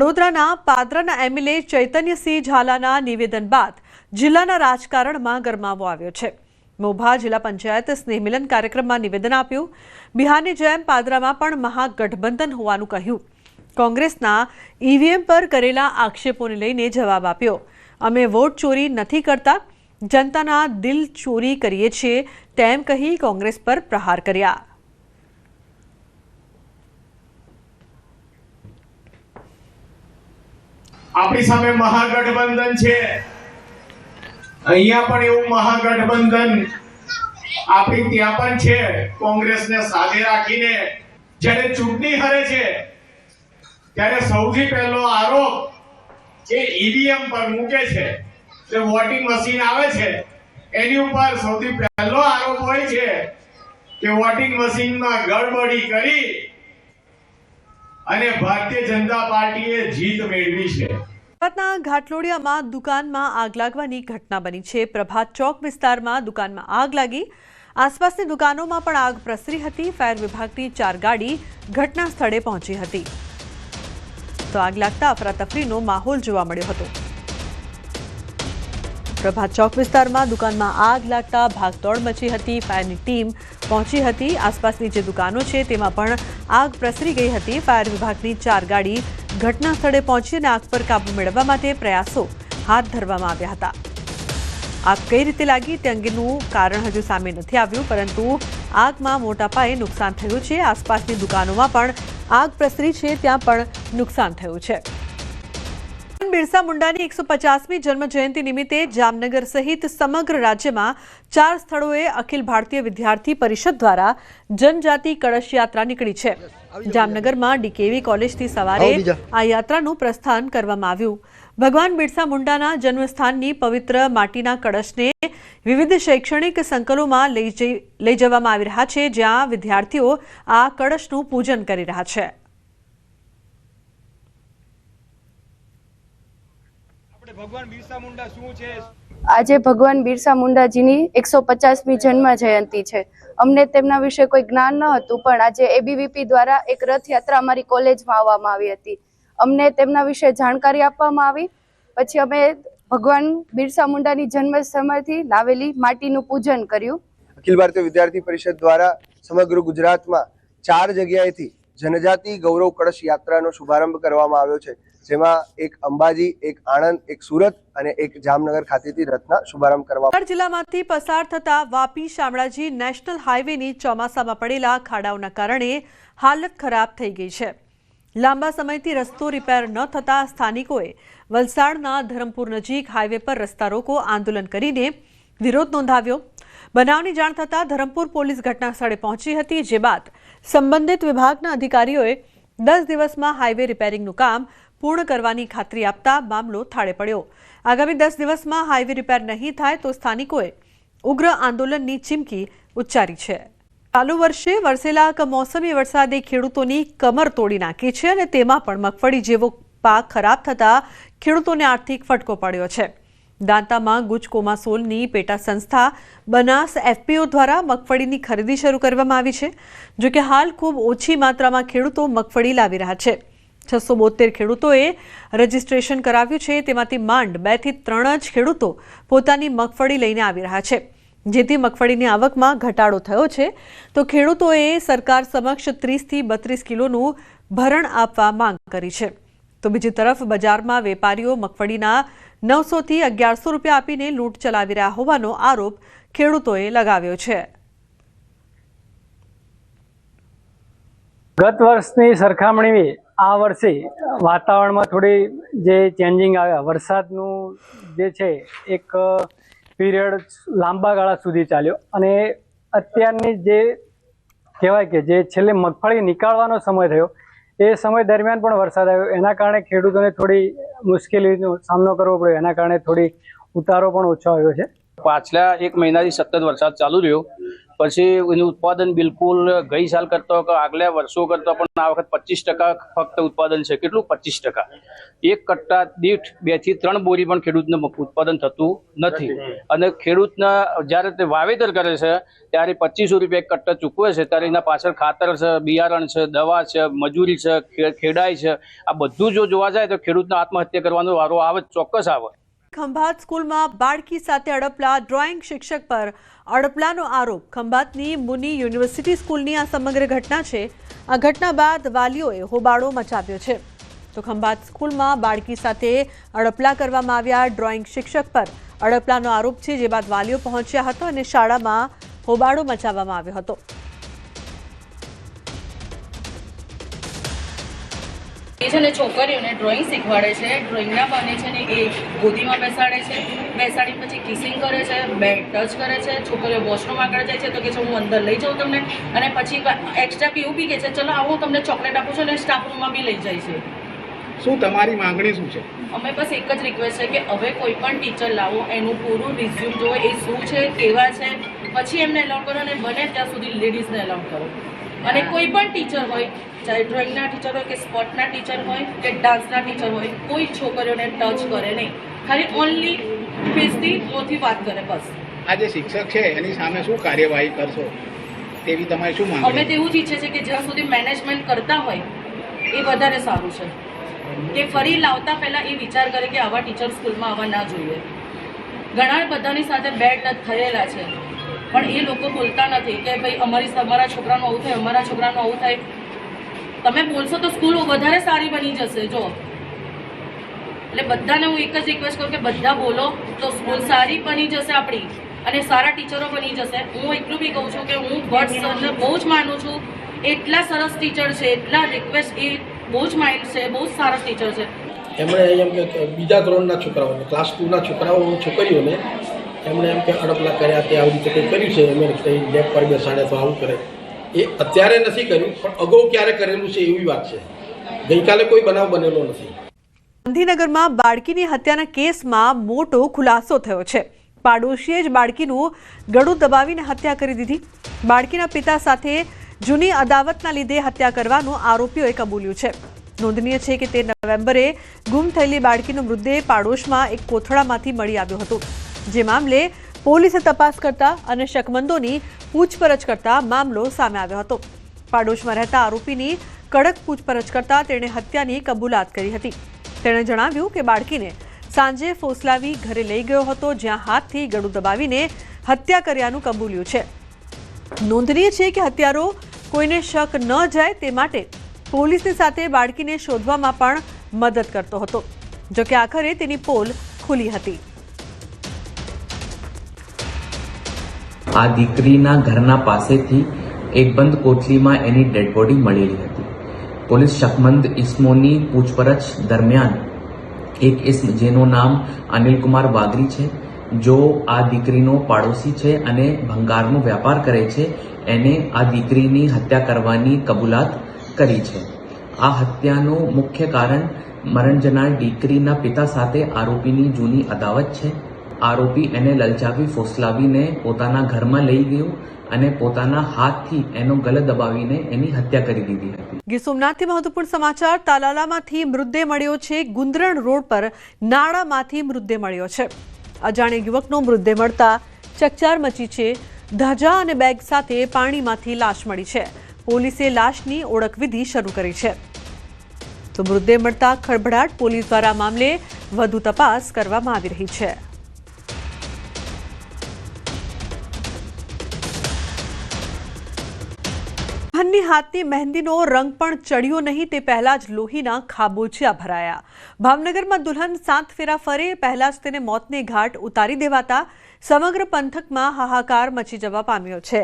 વડોદરાના પાદરાના એમએલએ ચૈતન્યસિંહ ઝાલાના નિવેદન બાદ જિલ્લાના રાજકારણમાં ગરમાવો આવ્યો છે. મોભા જિલ્લા પંચાયત સ્નેહમિલન કાર્યક્રમમાં નિવેદન આપ્યું. બિહારની જેમ પાદરામાં પણ મહાગઠબંધન હોવાનું કહ્યું. કોંગ્રેસના ઈવીએમ પર કરેલા આક્ષેપોને લઈને જવાબ આપ્યો. અમે વોટ ચોરી નથી કરતા. જનતાના દિલ ચોરી કરીએ છીએ તેમ કહી કોંગ્રેસ પર પ્રહાર કર્યા. આપણી સામે મહાગઠબંધન છે. અહીંયા પણ એવું મહાગઠબંધન આપણી ત્યાં પણ છે. કોંગ્રેસને સાથે રાખીને જ્યારે ચૂંટણી હરે છે, ત્યારે સૌથી પહેલો આરોપ જે ઈવીએમ પર મૂકે છે, જે વોટિંગ મશીન આવે છે, એની ઉપર સૌથી પહેલો આરોપ હોય છે કે વોટિંગ મશીનમાં ગડબડી કરી અને ભારતીય જનતા પાર્ટીએ જીત મેળવી છે. સુરતના ઘાટલોડિયામાં દુકાનમાં આગ લાગવાની ઘટના બની છે. પ્રભાત ચોક વિસ્તારમાં દુકાનમાં આગ લાગી. આસપાસની દુકાનોમાં પણ આગ પ્રસરી હતી. ફાયર વિભાગની ચાર ગાડી ઘટના સ્થળે પહોંચી હતી. તો આગ લાગતા અફરાતફરીનો માહોલ જોવા મળ્યો હતો. પ્રભાત ચોક વિસ્તારમાં દુકાનમાં આગ લાગતા ભાગદોડ મચી હતી. ફાયરની ટીમ પહોંચી હતી. આસપાસની જે દુકાનો છે તેમાં પણ આગ પ્રસરી ગઈ હતી. ફાયર વિભાગની ચાર ગાડી ઘટના સ્થળે પહોંચી અને આગ પર કાબુ મેળવવા માટે પ્રયાસો હાથ ધરવામાં આવ્યા હતા. આગ કઈ રીતે લાગી તે અંગેનું કારણ હજુ સામે નથી આવ્યું, પરંતુ આગમાં મોટા પાયે નુકસાન થયું છે. આસપાસની દુકાનોમાં પણ આગ પ્રસરી છે, ત્યાં પણ નુકસાન થયું છે. બિરસા મુંડાની એકસો પચાસમી જન્મ જયંતિ નિમિત્તે જામનગર સહિત સમગ્ર રાજ્યમાં ચાર સ્થળોએ અખિલ ભારતીય વિદ્યાર્થી પરિષદ દ્વારા જનજાતિ કળશ યાત્રા નીકળી છે. જામનગરમાં ડીકેવી કોલેજથી સવારે આ યાત્રાનું પ્રસ્થાન કરવામાં આવ્યું. ભગવાન બિરસા મુંડાના જન્મસ્થાનની પવિત્ર માટીના કળશને વિવિધ શૈક્ષણિક સંકુલોમાં લઈ જવામાં આવી રહ્યા છે જ્યાં વિદ્યાર્થીઓ આ કળશનું પૂજન કરી રહ્યા છે આપણે ભગવાન બિરસા મુંડા શું છે? આજે ભગવાન બિરસા મુંડાજીની એકસો પચાસમી જન્મ જયંતિ છે. અમને તેમના વિશે કોઈ જ્ઞાન ન હતું પણ આજે એબીવીપી દ્વારા એક રથયાત્રા અમારી કોલેજમાં આવવામાં આવી હતી. અમને તેમના વિશે જાણકારી આપવામાં આવી. પછી અમે ભગવાન બિરસા મુંડાની જન્મ સમયથી લાવેલી માટીનું પૂજન કર્યું. અખિલ ભારતીય વિદ્યાર્થી પરિષદ દ્વારા સમગ્ર ગુજરાતમાં ચાર જગ્યાએથી જનજાતિ ગૌરવ કળશ યાત્રાનો શુભારંભ કરવામાં આવ્યો છે. જેમાં એક અંબાજી, એક આણંદ, એક સુરત અને એક જામનગર ખાતેથી રથના શુભારંભ કરવા જિલ્લામાંથી પસાર થતા વાપી શામળાજી નેશનલ હાઈવેની ચોમાસામાં પડેલા ખાડાઓના કારણે હાલત ખરાબ થઈ ગઈ છે. લાંબા સમયથી રસ્તો રિપેર ન થતા સ્થાનિકોએ વલસાડના ધરમપુર નજીક હાઈવે પર રસ્તા રોકો આંદોલન કરીને વિરોધ નોંધાવ્યો. બનાવની જાણ થતાં ધરમપુર પોલીસ ઘટના સ્થળે પહોંચી હતી, જે બાદ સંબંધિત વિભાગના અધિકારીઓએ દસ દિવસમાં હાઇવે રિપેરિંગનું કામ પૂર્ણ કરવાની ખાતરી આપતા મામલો થાળે પડ્યો. આગામી દસ દિવસમાં હાઇવે રિપેર નહીં થાય તો સ્થાનિકોએ ઉગ્ર આંદોલનની ચીમકી ઉચ્ચારી છે. ચાલુ વર્ષે વરસેલા કમોસમી વરસાદે ખેડૂતોની કમર તોડી નાખી છે અને તેમાં પણ મગફળી જેવો પાક ખરાબ થતાં ખેડૂતોને આર્થિક ફટકો પડ્યો છે. દાંતામાં ગુજ કોમાસોલની પેટા સંસ્થા બનાસ એફપીઓ દ્વારા મગફળીની ખરીદી શરૂ કરવામાં આવી છે. જો કે હાલ ખૂબ ઓછી માત્રામાં ખેડૂતો મગફળી લાવી રહ્યા છે. છસો બોતેર ખેડૂતોએ રજીસ્ટ્રેશન કરાવ્યું છે. તેમાંથી માંડ બેથી ત્રણ જ ખેડૂતો પોતાની મગફળી લઈને આવી રહ્યા છે. જેથી મગફળીની આવકમાં ઘટાડો થયો છે. તો ખેડૂતોએ સરકાર સમક્ષ ત્રીસથી બત્રીસ કિલોનું ભરણ આપવા માંગ કરી છે. તો બીજી તરફ બજારમાં વેપારીઓ મગફળીના નવસોથી અગિયારસો રૂપિયા આપીને લૂંટ ચલાવી રહ્યા હોવાનો આરોપ ખેડૂતોએ લગાવ્યો છે. ગત વર્ષની સરખામણી આ વર્ષે વાતાવરણમાં થોડી જે ચેન્જિંગ આવ્યા, વરસાદનું જે છે, એક પીરિયડ લાંબા ગાળા સુધી ચાલ્યો અને અત્યારની જે કહેવાય કે જે છેલ્લે મગફળી નીકાળવાનો સમય થયો એ સમય દરમિયાન પણ વરસાદ આવ્યો. એના કારણે ખેડૂતોને થોડી મુશ્કેલીનો સામનો કરવો પડ્યો. એના કારણે થોડી ઉતારો પણ ઓછો આવ્યો છે. પાછલા એક મહિનાથી સતત વરસાદ ચાલુ રહ્યો. પછી એનું ઉત્પાદન બિલકુલ ગઈ સાલ કરતો કે આગલા વર્ષો કરતો પણ આ વખત પચીસ ટકા ફક્ત ઉત્પાદન છે. કેટલું? પચીસ ટકા. એક કટ્ટા દીઠ બેથી ત્રણ બોરી પણ ખેડૂતને ઉત્પાદન થતું નથી. અને ખેડૂતના જ્યારે તે વાવેતર કરે છે ત્યારે પચીસો રૂપિયા એક કટ્ટા ચૂકવે છે ત્યારે એના પાછળ ખાતર છે બિયારણ છે દવા છે મજૂરી છે ખે- ખેડાઈ છે. આ બધું જો જોવા જાય તો ખેડૂતને આત્મહત્યા કરવાનો વારો આવે ચોક્કસ આવે. ખંભાત સ્કૂલમાં બાળકી સાથે અડપલા ડ્રોઈંગ શિક્ષક પર અડપલાનો આરોપ. ખંભાતની મુની યુનિવર્સિટી સ્કૂલની આ સમગ્ર ઘટના છે. આ ઘટના બાદ વાલીઓએ હોબાળો મચાવ્યો છે. તો ખંભાત સ્કૂલમાં બાળકી સાથે અડપલા કરવામાં આવ્યા ડ્રોઈંગ શિક્ષક પર અડપલાનો આરોપ છે, જે બાદ વાલીઓ પહોંચ્યા હતો અને શાળામાં હોબાળો મચાવવામાં આવ્યો હતો. એ છે ને છોકરીઓને ડ્રોઈંગ શીખવાડે છે. ડ્રોઈંગના બને છે ને એ ગોદીમાં બેસાડે છે. બેસાડી પછી કિસિંગ કરે છે બે ટચ કરે છે. છોકરીઓ વોશરૂમ આગળ જાય છે તો કે છે હું અંદર લઈ જાઉં તમને. અને પછી એક્સ્ટ્રા પીવું બી કે છે ચલો આવો તમને ચોકલેટ આપું છું. અને સ્ટાફ રૂમમાં બી લઈ જાય છે. શું તમારી માંગણી શું છે? અમે બસ એક જ રિક્વેસ્ટ છે કે હવે કોઈ પણ ટીચર લાવો એનું પૂરું રિઝ્યુમ જુઓ એ શું છે કેવા છે. પછી એમને એલાઉડ કરો અને બને ત્યાં સુધી લેડીઝને એલાઉડ કરો. અને કોઈ પણ ટીચર હોય ચાહે ડ્રોઈંગના ટીચર હોય કે સ્પોર્ટના ટીચર હોય કે ડાન્સના ટીચર હોય કોઈ છોકરીઓને ટચ કરે નહીં. ખાલી ઓનલી ફેસથી મોથી વાત કરે બસ. આ જે શિક્ષક છે એની સામે શું કાર્યવાહી કરશો? તેવી તમારી શું અમે તેવું જ ઈચ્છે છે કે જ્યાં સુધી મેનેજમેન્ટ કરતા હોય એ વધારે સારું છે. કે ફરી લાવતા પહેલાં એ વિચાર કરે કે આવા ટીચર સ્કૂલમાં આવવા ના જોઈએ. ઘણા બધાની સાથે બેડ થયેલા છે. પણ એ લોકો બોલતા નથી કે ભાઈ અમારી અમારા છોકરાનું આવું થાય, અમારા છોકરાનું આવું થાય. તમે બોલશો તો સ્કૂલ વધારે સારી બની જશે, જો. એટલે બધાને હું એક જ રિક્વેસ્ટ કરું કે બધા બોલો તો સ્કૂલ સારી બની જશે આપણી અને સારા ટીચરો બની જશે. હું એટલું બી કહું છું કે હું ભટ્ટ સરને બહુ જ માનું છું. એટલા સરસ ટીચર છે, એટલા રિક્વેસ્ટ એ બહુ જ માઇન્ડ છે, બહુ જ સારા ટીચર છે. એમણે એમ કે બીજા ધોરણના છોકરાઓને ક્લાસ ટુના છોકરાઓ છોકરીઓને એમણે એમ કે અડપલા કર્યા તે આવી રીતે કંઈ કર્યું છે એમણે લેબ પર બેસાડે તો આવું કરે. એ અત્યારે નથી કર્યું, પણ અગાઉ ક્યારે કરેલું છે એવી વાત છે. ગઈકાલે કોઈ બનાવ બનેલો નથી. ગાંધીનગરમાં બાળકીની હત્યાના કેસમાં મોટો ખુલાસો થયો છે. પાડોશીએ જ બાળકીનું ગળું દબાવીને હત્યા કરી દીધી. બાળકીના પિતા સાથે જૂની અદાવતના લીધે હત્યા કરવાનું આરોપીઓએ કબૂલ્યું છે. નોંધનીય છે કે તે નવેમ્બરે ગુમ થયેલી બાળકીનો મૃતદેહ પાડોશમાં એક કોથળામાંથી મળી આવ્યો હતો. જે મામલે પોલીસે તપાસ કરતા અને શકમંદોની પૂછપરછ કરતા મામલો સામે આવ્યો હતો. પાડોશમાં રહેતા આરોપીની કડક પૂછપરછ કરતા તેણે હત્યાની કબૂલાત કરી હતી. તેણે જણાવ્યું કે બાળકીને સાંજે ફોસલાવી ઘરે લઈ ગયો હતો, જ્યાં હાથથી ગળું દબાવીને હત્યા કર્યાનું કબૂલ્યું છે. નોંધનીય છે કે હત્યારો કોઈને શક ન જાય તે માટે પોલીસની સાથે બાળકીને શોધવામાં પણ મદદ કરતો હતો. જોકે આખરે તેની પોલ ખુલી હતી. આ દીકરીના ઘરના પાસેથી એક બંધ કોથળીમાં એની ડેડ બોડી મળેલી હતી. પોલીસ શકમંદ ઇસ્મોની પૂછપરછ દરમિયાન એક ઇસ્મ જેનું નામ અનિલકુમાર વાગરી છે, જો આ દીકરીનો પાડોશી છે અને ભંગારનો વ્યાપાર કરે છે, એને આ દીકરીની હત્યા કરવાની કબૂલાત કરી છે. આ હત્યાનું મુખ્ય કારણ મરણ જનાર દીકરીના પિતા સાથે આરોપીની જૂની અદાવત છે. આરોપી એને લલચાવી, ફોસલાવીને પોતાના ઘરમાં લઈ ગયો અને પોતાના હાથથી એનો ગલે દબાવીને એની હત્યા કરી દીધી હતી. ગીર સોમનાથથી મહત્વપૂર્ણ સમાચાર, તાલાલામાંથી મૃતદેહ મળ્યો છે. ગુંદરણ રોડ પર નાળામાંથી મૃતદેહ મળ્યો છે. અજાણ્યા યુવકનો મૃતદેહ મળતા ચકચાર મચી છે. ધજા અને બેગ સાથે પાણીમાંથી લાશ મળી છે. પોલીસે લાશની ઓળખવિધિ શરૂ કરી છે. તો મૃતદેહ મળતા ખળભળાટ પોલીસ દ્વારા મામલે વધુ તપાસ કરવામાં આવી રહી છે. હન્ની હાથની મહેંદીનો રંગ પણ ચડ્યો નહીં, તે પહેલાં જ લોહીના ખાબોચિયા ભરાયા. ભાવનગરમાં દુલ્હન સાત ફેરા ફરે, પહેલાં જ તેને મોતને ઘાટ ઉતારી દેવાતા સમગ્ર પંથકમાં હાહાકાર મચી જવા પામ્યો છે.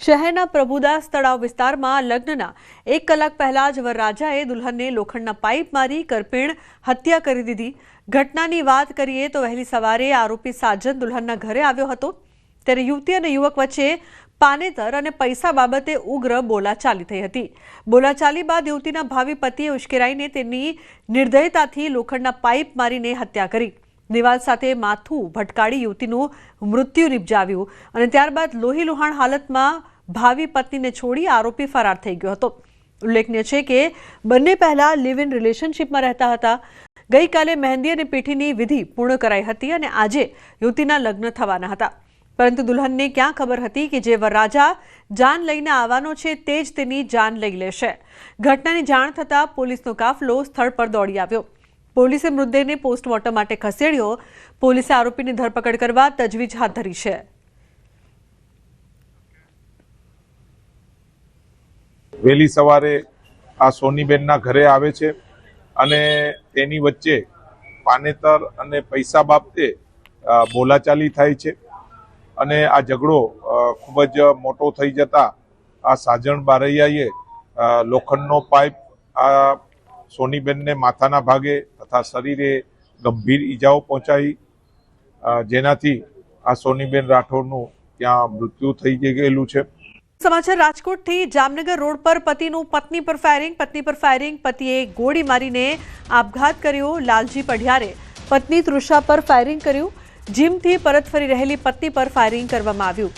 શહેરના પ્રભુદાસ તળાવ વિસ્તારમાં લગ્નના એક કલાક પહેલા જ વરરાજાએ દુલ્હનને લોખંડના પાઇપ મારી કરપીણ હત્યા કરી દીધી. ઘટનાની વાત કરીએ તો વહેલી સવારે આરોપી સાજન દુલ્હનના ઘરે આવ્યો હતો. ત્યારે યુવતી અને યુવક વચ્ચે પાનેતર અને પૈસા બાબતે ઉગ્ર બોલાચાલી થઈ હતી. બોલાચાલી બાદ યુવતીના ભાવિ પતિએ ઉશ્કેરાઈને તેની નિર્દયતાથી લોખંડના પાઇપ મારીને હત્યા કરી. દિવાલ સાથે માથું ભટકાડી યુવતીનું મૃત્યુ નિપજાવ્યું અને ત્યારબાદ લોહી લુહાણ હાલતમાં ભાવિ પત્નીને છોડી આરોપી ફરાર થઈ ગયો હતો. ઉલ્લેખનીય છે કે બંને પહેલા લિવ ઇન રિલેશનશિપમાં રહેતા હતા. ગઈકાલે મહેંદી અને પીઠીની વિધિ પૂર્ણ કરાઈ હતી અને આજે યુવતીના લગ્ન થવાના હતા. પરંતુ દુલ્હનને ક્યાં ખબર હતી કે જે વરરાજા જાન લઈને આવવાનો છે તે જ તેની જાન લઈ લેશે. ઘટનાની જાણ થતાં પોલીસનો કાફલો સ્થળ પર દોડી આવ્યો. પોલીસે મૃતદેહને પોસ્ટમોર્ટમ માટે ખસેડ્યો. પોલીસે આરોપીની ધરપકડ કરવા તજવીજ હાથ ધરી છે. વહેલી સવારે આ સોનીબેનના ઘરે આવે છે અને તેની વચ્ચે પાનેતર અને પૈસા બાબતે બોલાચાલી થાય છે. અને આ ઝઘડો ખૂબ જ મોટો થઈ જતા આ સાજણ બારૈયાએ લોખંડનો પાઇપ આ સોનીબેનને માથાના ભાગે તથા શરીરે ગંભીર ઈજાઓ પહોંચાઈ જેનાથી આ સોનીબેન રાઠોડનું ત્યાં મૃત્યુ થઈ ગયેલું છે. સમાચાર રાજકોટથી જામનગર રોડ પર પતિનું પત્ની પર ફાયરિંગ પત્ની પર ફાયરિંગ પતિએ ગોળી મારીને આપઘાત કર્યો લાલજી પઢિયારે. પત્ની તૃષા પર ફાયરિંગ કર્યું જીમથી પરત ફરી રહેલી પત્ની પર ફાયરિંગ કરવામાં આવ્યું.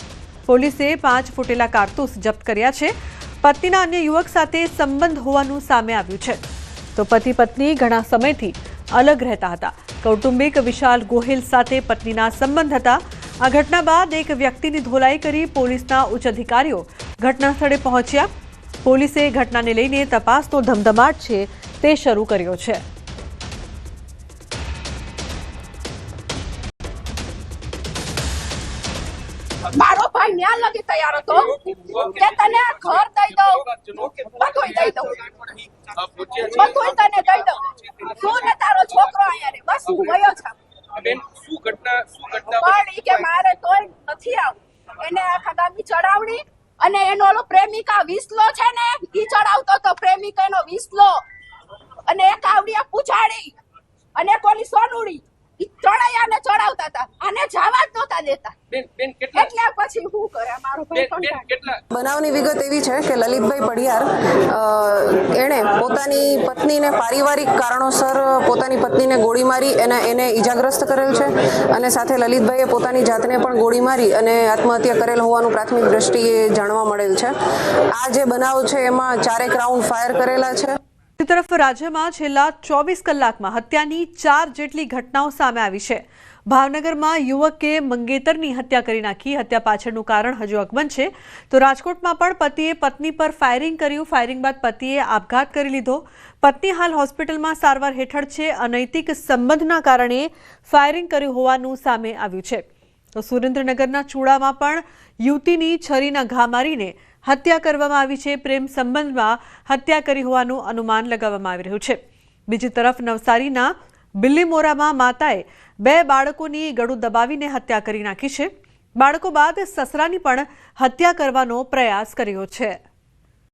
પોલીસે પાંચ ફૂટેલા કારતૂસ જપ્ત કર્યા છે. પત્નીના અન્ય યુવક સાથે સંબંધ હોવાનું સામે આવ્યું છે. તો પતિ પત્ની ઘણા સમયથી અલગ રહેતા હતા. કૌટુંબિક વિશાલ ગોહિલ સાથે પત્નીના સંબંધ હતા. આ ઘટના બાદ એક વ્યક્તિની ધોલાઈ કરી પોલીસના ઉચ્ચ અધિકારીઓ ઘટના સ્થળે પહોંચ્યા. પોલીસે ઘટનાને લઈને તપાસનો ધમધમાટ છે તે શરૂ કર્યો છે. મારો ભાઈ ન્યા લગી તૈયાર હતો કે તને ઘર દઈ દઉં. બધું દઈ દઉં. બધું તને દઈ દઉં. તું ને તારો છોકરો અહીંયા રે બસ હું ગયો છું બેન શું ઘટના શું ઘટના પણ કે મારે તોય નથી આવું. એને આખા ખગામી ચડાવણી અને એનો ઓલો પ્રેમિકા વિસલો છે ને ઈ ચડાવતો તો પ્રેમિકાનો વિસલો. અને એક આવડિયા પૂછાડી અને એક ઓલી સોનુડી ઈ ત્રણેયને ચડાવતા હતા આને જવા જ નહોતા દેતા. એટલે પછી હું કરે? મારો બનાવની વિગત એવી છે કે લલિતભાઈ પડિયાર એણે પોતાની પત્નીને પારિવારિક કારણોસર પોતાની પત્નીને ગોળી મારી એને એને ઈજાગ્રસ્ત કરેલ છે અને સાથે લલિતભાઈએ પોતાની જાતને પણ ગોળી મારી અને આત્મહત્યા કરેલ હોવાનું પ્રાથમિક દ્રષ્ટિએ જાણવા મળેલ છે. આ જે બનાવ છે એમાં ચારેક રાઉન્ડ ફાયર કરેલા છે. તરફ રાજ્યમાં છેલ્લા ચોવીસ કલાકમાં હત્યાની ચાર જેટલી ઘટનાઓ સામે આવી છે. ભાવનગરમાં યુવકે મંગેતરની હત્યા કરી નાખી. હત્યા પાછળનું કારણ હજુ અકબંધ છે. તો રાજકોટમાં પણ પતિએ પત્ની પર ફાયરિંગ કર્યું. ફાયરિંગ બાદ પતિએ આપઘાત કરી લીધો. પત્ની હાલ હોસ્પિટલમાં સારવાર હેઠળ છે. અનૈતિક સંબંધના કારણે ફાયરિંગ કર્યું હોવાનું સામે આવ્યું છે. તો સુરેન્દ્રનગરના ચૂડામાં પણ યુવતીની છરીના ઘા મારીને હત્યા કરવામાં આવી છે. પ્રેમ સંબંધમાં હત્યા કરી હોવાનું અનુમાન લગાવવામાં આવી રહ્યું છે. બીજી તરફ નવસારીના બિલ્લીમોરામાં માતાએ બે બાળકોની ગળું દબાવીને હત્યા કરી નાખી છે. બાળકો બાદ સસરાની પણ હત્યા કરવાનો પ્રયાસ કર્યો છે.